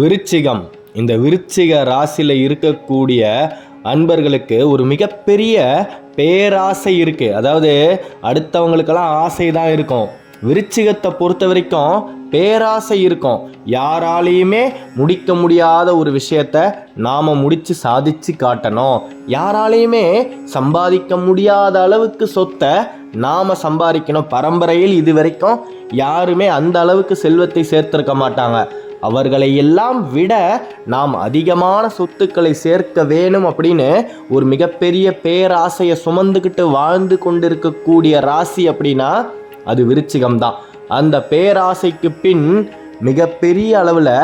விருச்சிகம். இந்த விருச்சிக ராசியில் இருக்கக்கூடிய அன்பர்களுக்கு ஒரு மிகப்பெரிய பேராசை இருக்குது அதாவது அடுத்தவங்களுக்கெல்லாம் ஆசை தான் இருக்கும். விருச்சிகத்தை பொறுத்த வரைக்கும் பேராசை இருக்கும். யாராலையுமே முடிக்க முடியாத ஒரு விஷயத்த நாம் முடித்து சாதிச்சு காட்டணும். யாராலையுமே சம்பாதிக்க முடியாத அளவுக்கு சொத்தை நாம் சம்பாதிக்கணும். பரம்பரையில் இது வரைக்கும் யாருமே அந்த அளவுக்கு செல்வத்தை சேர்த்திருக்க மாட்டாங்க. அவர்களை எல்லாம் விட நாம் அதிகமான சொத்துக்களை சேர்க்க வேணும் அப்படின்னு ஒரு மிகப்பெரிய பேராசையை சுமந்துக்கிட்டு வாழ்ந்து கொண்டிருக்கக்கூடிய ராசி அப்படின்னா அது விருச்சிகம் தான் அந்த பேராசைக்கு பின் மிகப்பெரிய அளவில்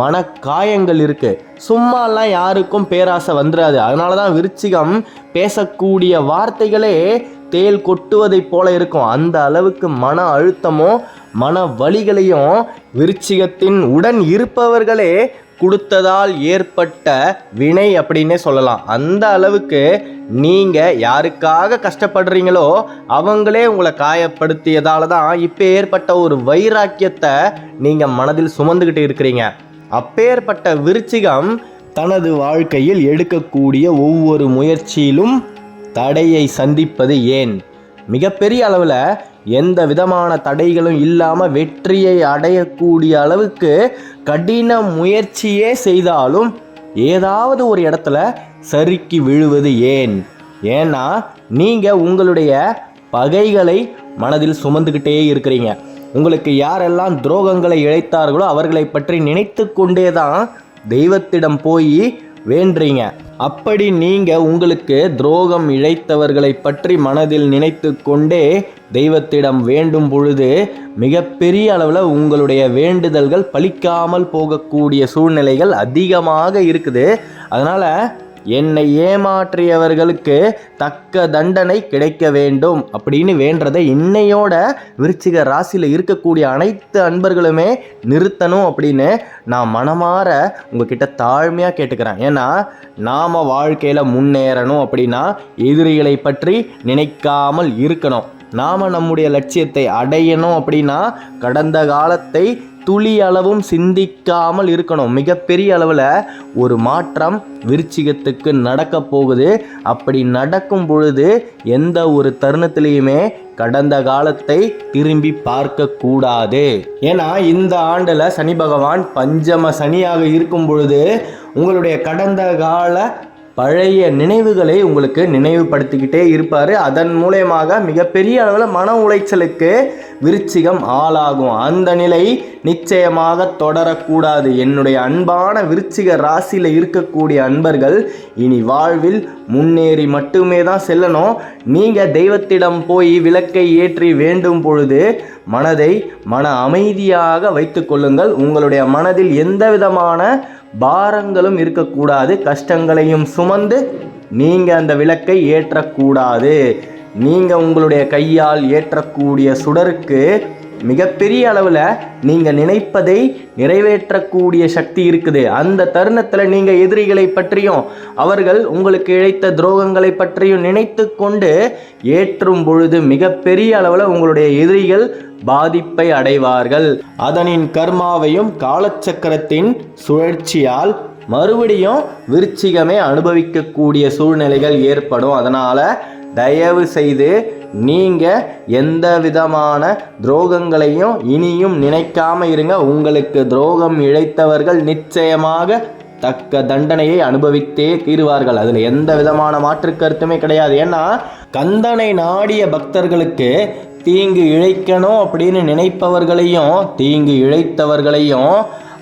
மனக்காயங்கள் இருக்குது சும்மாலாம் யாருக்கும் பேராசை வந்துடாது அதனால தான் விருச்சிகம் பேசக்கூடிய வார்த்தைகளே தேல் கொட்டுவதைப் போல இருக்கும். அந்த அளவுக்கு மன அழுத்தமும் மன வழிகளையும் விருச்சிகத்தின் உடன் இருப்பவர்களே கொடுத்ததால் ஏற்பட்ட வினை அப்படின்னே சொல்லலாம். அந்த அளவுக்கு நீங்கள் யாருக்காக கஷ்டப்படுறீங்களோ அவங்களே உங்களை காயப்படுத்தியதால தான் இப்போ ஏற்பட்ட ஒரு வைராக்கியத்தை நீங்கள் மனதில் சுமந்துக்கிட்டு இருக்கிறீங்க. அப்பேற்பட்ட விருச்சிகம் தனது வாழ்க்கையில் எடுக்கக்கூடிய ஒவ்வொரு முயற்சியிலும் தடையை சந்திப்பது ஏன்? மிகப்பெரிய அளவில் எந்த விதமான தடைகளும் இல்லாமல் வெற்றியை அடையக்கூடிய அளவுக்கு கடின முயற்சியே செய்தாலும் ஏதாவது ஒரு இடத்துல சறுக்கி விழுவது ஏன்? ஏன்னா நீங்கள் உங்களுடைய பகைகளை மனதில் சுமந்துக்கிட்டே இருக்கிறீங்க. உங்களுக்கு யாரெல்லாம் துரோகங்களை இழைத்தார்களோ அவர்களை பற்றி நினைத்து கொண்டே தான் தெய்வத்திடம் போய் வேண்டுறீங்க அப்படி நீங்கள் உங்களுக்கு துரோகம் இழைத்தவர்களை பற்றி மனதில் நினைத்து கொண்டே தெய்வத்திடம் வேண்டும் பொழுது மிகப்பெரிய அளவில் உங்களுடைய வேண்டுதல்கள் பலிக்காமல் போகக்கூடிய சூழ்நிலைகள் அதிகமாக இருக்குது. அதனால் என்னை ஏமாற்றியவர்களுக்கு தக்க தண்டனை கிடைக்க வேண்டும் அப்படின்னு வேண்டதை இன்னையோட விருச்சிக ராசியில் இருக்கக்கூடிய அனைத்து அன்பர்களுமே நிறுத்தணும் அப்படின்னு நான் மனமாற உங்ககிட்ட தாழ்மையாக கேட்டுக்கிறேன். ஏன்னா நாம் வாழ்க்கையில் முன்னேறணும் அப்படின்னா எதிரிகளை பற்றி நினைக்காமல் இருக்கணும். நாம் நம்முடைய லட்சியத்தை அடையணும் அப்படின்னா கடந்த காலத்தை துளி அளவும் சிந்திக்காமல் இருக்கணும். மிகப்பெரிய அளவில் ஒரு மாற்றம் விருச்சிகத்துக்கு நடக்க போகுது. அப்படி நடக்கும் பொழுது எந்த ஒரு தருணத்திலையுமே கடந்த காலத்தை திரும்பி பார்க்க கூடாது. ஏன்னா இந்த ஆண்டில் சனி பகவான் பஞ்சம சனியாக இருக்கும் பொழுது உங்களுடைய கடந்த கால பழைய நினைவுகளை உங்களுக்கு நினைவுபடுத்திக்கிட்டே இருப்பார். அதன் மூலயமாக மிகப்பெரிய அளவில் மன உளைச்சலுக்கு விருச்சிகம் ஆளாகும். அந்த நிலை நிச்சயமாக தொடரக்கூடாது. என்னுடைய அன்பான விருச்சிக ராசியில் இருக்கக்கூடிய அன்பர்கள் இனி வாழ்வில் முன்னேறி மட்டுமே தான் செல்லணும். நீங்கள் தெய்வத்திடம் போய் விளக்கை ஏற்றி வேண்டும் பொழுது மனதை மன அமைதியாக வைத்து கொள்ளுங்கள். உங்களுடைய மனதில் எந்த விதமான பாரங்களும் இருக்கக்கூடாது. கஷ்டங்களையும் சுமந்து நீங்கள் அந்த விளக்கை ஏற்றக்கூடாது. நீங்கள் உங்களுடைய கையால் ஏற்றக்கூடிய சுடருக்கு மிகப்பெரிய அளவில் நீங்கள் நினைப்பதை நிறைவேற்றக்கூடிய சக்தி இருக்குது. அந்த தருணத்தில் நீங்கள் எதிரிகளை பற்றியும் அவர்கள் உங்களுக்கு இழைத்த துரோகங்களை பற்றியும் நினைத்து கொண்டு ஏற்றும் பொழுது மிகப்பெரிய அளவில் உங்களுடைய எதிரிகள் பாதிப்பை அடைவார்கள். அதனின் கர்மாவையும் காலச்சக்கரத்தின் சுழற்சியால் மறுபடியும் விருச்சிகமே அனுபவிக்கக்கூடிய சூழ்நிலைகள் ஏற்படும். அதனால் தயவு செய்து நீங்கள் எந்த விதமான துரோகங்களையும் இனியும் நினைக்காம இருங்க. உங்களுக்கு துரோகம் இழைத்தவர்கள் நிச்சயமாக தக்க தண்டனையை அனுபவித்தே தீருவார்கள். அதில் எந்த விதமான மாற்று கருத்துமே கிடையாது. ஏன்னா கந்தனை நாடிய பக்தர்களுக்கு தீங்கு இழைக்கணும் அப்படின்னு நினைப்பவர்களையும் தீங்கு இழைத்தவர்களையும்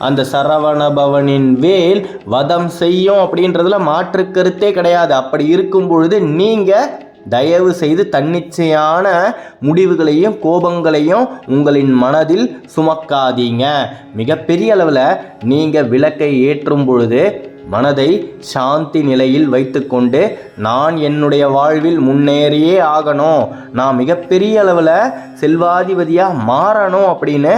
அந்த சரவண பவனின் வேல் வதம் செய்யும் அப்படின்றதுல மாற்று கருத்தே கிடையாது. அப்படி இருக்கும் பொழுது நீங்கள் தயவு செய்து தன்னிச்சையான முடிவுகளையும் கோபங்களையும் உங்களின் மனதில் சுமக்காதீங்க. மிகப்பெரிய அளவில் நீங்கள் விளக்கை ஏற்றும் பொழுது மனதை சாந்தி நிலையில் வைத்துக்கொண்டு நான் என்னுடைய வாழ்வில் முன்னேறியே ஆகணும். நான் மிகப்பெரிய அளவில் செல்வாதிபதியாக மாறணும் அப்படின்னு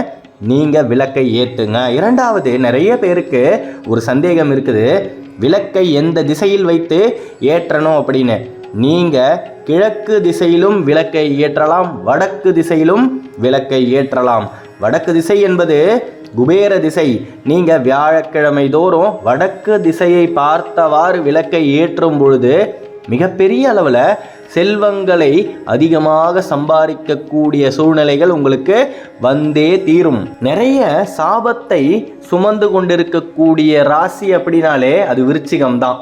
நீங்கள் விளக்கை ஏற்றுங்க இரண்டாவது நிறைய பேருக்கு ஒரு சந்தேகம் இருக்குது. விளக்கை எந்த திசையில் வைத்து ஏற்றணும் அப்படின்னு. நீங்கள் கிழக்கு திசையிலும் விளக்கை ஏற்றலாம் வடக்கு திசையிலும் விளக்கை ஏற்றலாம். வடக்கு திசை என்பது குபேர திசை. நீங்கள் வியாழக்கிழமை தோறும் வடக்கு திசையை பார்த்தவாறு விளக்கை ஏற்றும் பொழுது மிகப்பெரிய அளவில் செல்வங்களை அதிகமாக சம்பாதிக்கக்கூடிய சூழ்நிலைகள் உங்களுக்கு வந்தே தீரும். நிறைய சாபத்தை சுமந்து கொண்டிருக்கக்கூடிய ராசி அப்படின்னாலே அது விருச்சிகம் தான்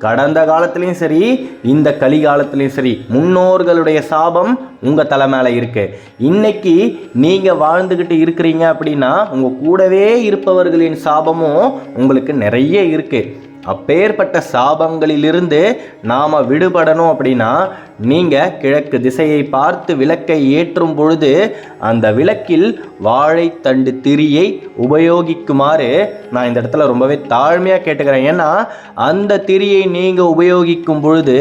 கடந்த காலத்துலேயும் சரி இந்த கலிகாலத்துலேயும் சரி முன்னோர்களுடைய சாபம் உங்கள் தலை மேலே இருக்குது இன்னைக்கு நீங்கள் வாழ்ந்துக்கிட்டு இருக்கிறீங்க அப்படின்னா உங்கள் கூடவே இருப்பவர்களின் சாபமும் உங்களுக்கு நிறைய இருக்குது அப்பேற்பட்ட சாபங்களிலிருந்து நாம் விடுபடணும் அப்படின்னா நீங்கள் கிழக்கு திசையை பார்த்து விளக்கை ஏற்றும் பொழுது அந்த விளக்கில் வாழைத்தண்டு திரியை உபயோகிக்குமாறு நான் இந்த இடத்துல ரொம்பவே தாழ்மையாக கேட்டுக்கிறேன். ஏன்னா அந்த திரியை நீங்கள் உபயோகிக்கும் பொழுது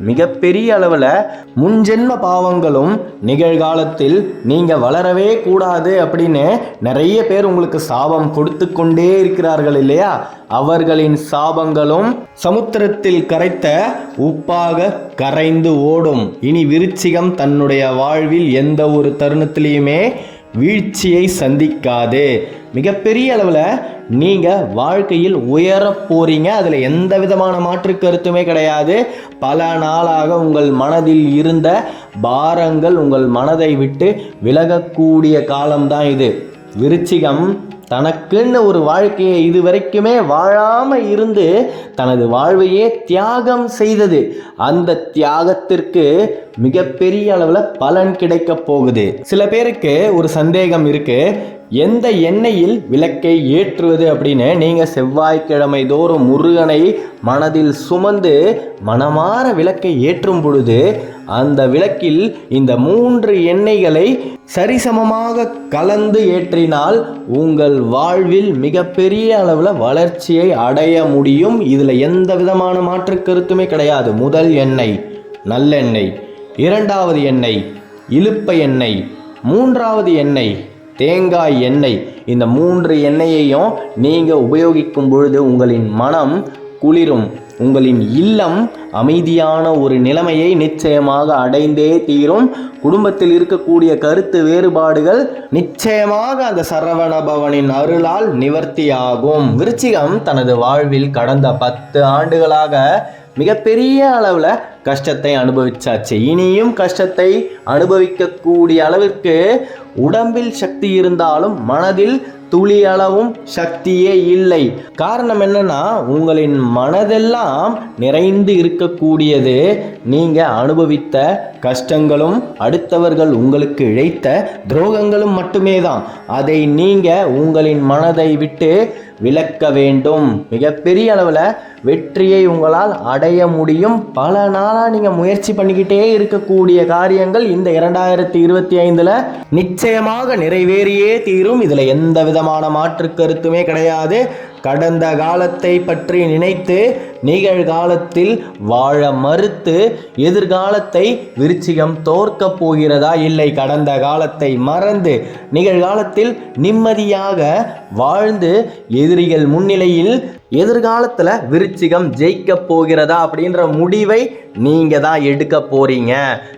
மிகப்பெரிய அளவில் முன்ஜென்ம பாவங்களும் நிகழ்காலத்தில் நீங்கள் வளரவே கூடாது அப்படின்னு நிறைய பேர் உங்களுக்கு சாபம் கொடுத்து கொண்டே இருக்கிறார்கள் இல்லையா? அவர்களின் சாபங்களும் சமுத்திரத்தில் கரைத்த உப்பாக கரைந்து ஓடும். இனி விருச்சிகம் தன்னுடைய வாழ்வில் எந்த ஒரு தருணத்திலையுமே வீழ்ச்சியை சந்திக்காது. மிகப்பெரிய அளவில் நீங்கள் வாழ்க்கையில் உயர போகிறீங்க அதில் எந்த விதமான மாற்று கருத்துமே கிடையாது. பல நாளாக உங்கள் மனதில் இருந்த பாரங்கள் உங்கள் மனதை விட்டு விலகக்கூடிய காலம்தான் இது. விருச்சிகம் தனக்குன்னு ஒரு வாழ்க்கையை இது வரைக்குமே வாழாமல் இருந்து தனது வாழ்வையே தியாகம் செய்தது. அந்த தியாகத்திற்கு மிகப்பெரிய அளவில் பலன் கிடைக்க போகுது. சில பேருக்கு ஒரு சந்தேகம் இருக்குது எந்த எண்ணெயில் விளக்கை ஏற்றுவது அப்படின்னு நீங்கள் செவ்வாய்க்கிழமை தோறும் முருகனை மனதில் சுமந்து மனமாற விளக்கை ஏற்றும் பொழுது அந்த விளக்கில் இந்த மூன்று எண்ணெய்களை சரிசமமாக கலந்து ஏற்றினால் உங்கள் வாழ்வில் மிகப்பெரிய அளவில் வளர்ச்சியை அடைய முடியும். இதில் எந்த விதமான மாற்று கருத்துமே கிடையாது. முதல் எண்ணெய் நல்லெண்ணெய். இரண்டாவது எண்ணெய் இழுப்ப எண்ணெய். மூன்றாவது எண்ணெய் தேங்காய் எண்ணெய். இந்த மூன்று எண்ணெயையும் நீங்கள் உபயோகிக்கும் பொழுது உங்களின் மனம் குளிரும். உங்களின் இல்லம் அமைதியான ஒரு நிலைமையை நிச்சயமாக அடைந்தே தீரும். குடும்பத்தில் இருக்கக்கூடிய கருத்து வேறுபாடுகள் நிச்சயமாக அந்த சரவண பவனின் அருளால் நிவர்த்தியாகும். விருச்சிகம் தனது வாழ்வில் கடந்த பத்து ஆண்டுகளாக மிகப்பெரிய அளவில் கஷ்டத்தை அனுபவிச்சாச்சு. இனியும் கஷ்டத்தை அனுபவிக்கக்கூடிய அளவிற்கு உடம்பில் சக்தி இருந்தாலும் மனதில் துளி அளவும் சக்தியே இல்லை. காரணம் என்னன்னா உங்களின் மனதெல்லாம் நிறைந்து இருக்கக்கூடியது. நீங்க அனுபவித்த கஷ்டங்களும் அடுத்தவர்கள் உங்களுக்கு இழைத்த துரோகங்களும் மட்டுமே தான் அதை நீங்க உங்களின் மனதை விட்டு விளக்க வேண்டும். மிகப்பெரிய அளவில் வெற்றியை உங்களால் அடைய முடியும். பல நாளாக நீங்கள் முயற்சி பண்ணிக்கிட்டே இருக்கக்கூடிய காரியங்கள் இந்த இரண்டாயிரத்தி இருபத்தி ஐந்தில் நிச்சயமாக நிறைவேறியே தீரும். இதில் எந்த விதமான மாற்று கருத்துமே கிடையாது. கடந்த காலத்தை பற்றி நினைத்து நிகழ்காலத்தில் வாழ மறுத்து எதிர்காலத்தை விருச்சிகம் தோற்கப் போகிறதா? இல்லை கடந்த காலத்தை மறந்து நிகழ்காலத்தில் நிம்மதியாக வாழ்ந்து எதிரிகள் முன்னிலையில் எதிர்காலத்தில் விருச்சிகம் ஜெயிக்க போகிறதா அப்படின்ற முடிவை நீங்கள் தான் எடுக்க போகிறீங்க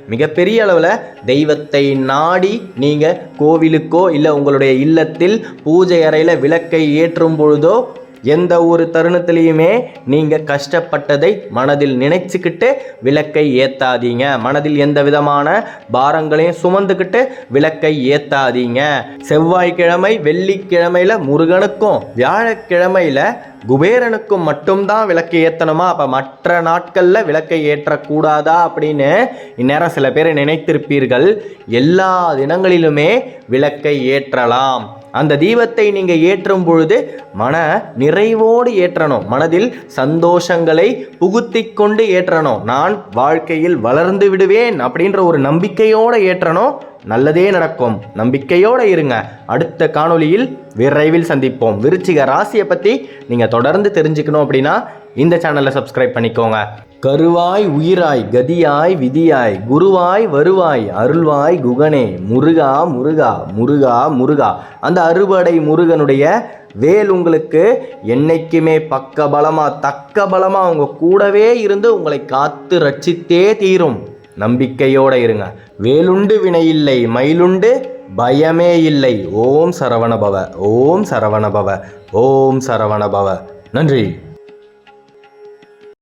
மிகப்பெரிய அளவில் தெய்வத்தை நாடி நீங்கள் கோவிலுக்கோ இல்லை உங்களுடைய இல்லத்தில் பூஜை அறையில் விளக்கை ஏற்றும் பொழுதோ எந்த ஒரு தருணத்திலையுமே நீங்கள் கஷ்டப்பட்டதை மனதில் நினைச்சுக்கிட்டு விளக்கை ஏத்தாதீங்க. மனதில் எந்த விதமான பாரங்களையும் சுமந்துக்கிட்டு விளக்கை ஏத்தாதீங்க. செவ்வாய்க்கிழமை வெள்ளிக்கிழமையில் முருகனுக்கும் வியாழக்கிழமையில குபேரனுக்கும் மட்டும்தான் விளக்கு ஏற்றணுமா அப்போ மற்ற நாட்களில் விளக்கை ஏற்றக்கூடாதா? அப்படின்னு இந்நேரம் சில பேர் நினைத்திருப்பீர்கள். எல்லா தினங்களிலுமே விளக்கை ஏற்றலாம். அந்த தீபத்தை நீங்கள் ஏற்றும் பொழுது மன நிறைவோடு ஏற்றணும். மனதில் சந்தோஷங்களை புகுத்தி கொண்டு ஏற்றணும். நான் வாழ்க்கையில் வளர்ந்து விடுவேன் அப்படின்ற ஒரு நம்பிக்கையோடு ஏற்றணும். நல்லதே நடக்கும். நம்பிக்கையோடு இருங்க. அடுத்த காணொலியில் விரைவில் சந்திப்போம். விருச்சிக ராசியை பற்றி நீங்கள் தொடர்ந்து தெரிஞ்சுக்கணும் அப்படின்னா இந்த சேனலை சப்ஸ்கிரைப் பண்ணிக்கோங்க. கருவாய் உயிராய் கதியாய் விதியாய் குருவாய் வருவாய் அருள்வாய் குகனே முருகா முருகா முருகா முருகா. அந்த அறுபடை முருகனுடைய வேல் உங்களுக்கு என்னைக்குமே பக்க பலமாக தக்க பலமாக அவங்க கூடவே இருந்து உங்களை காத்து ரட்சித்தே தீரும். நம்பிக்கையோடு இருங்க. வேலுண்டு வினையில்லை மயிலுண்டு பயமே இல்லை. ஓம் சரவணபவ ஓம் சரவணபவ ஓம் சரவணபவ நன்றி.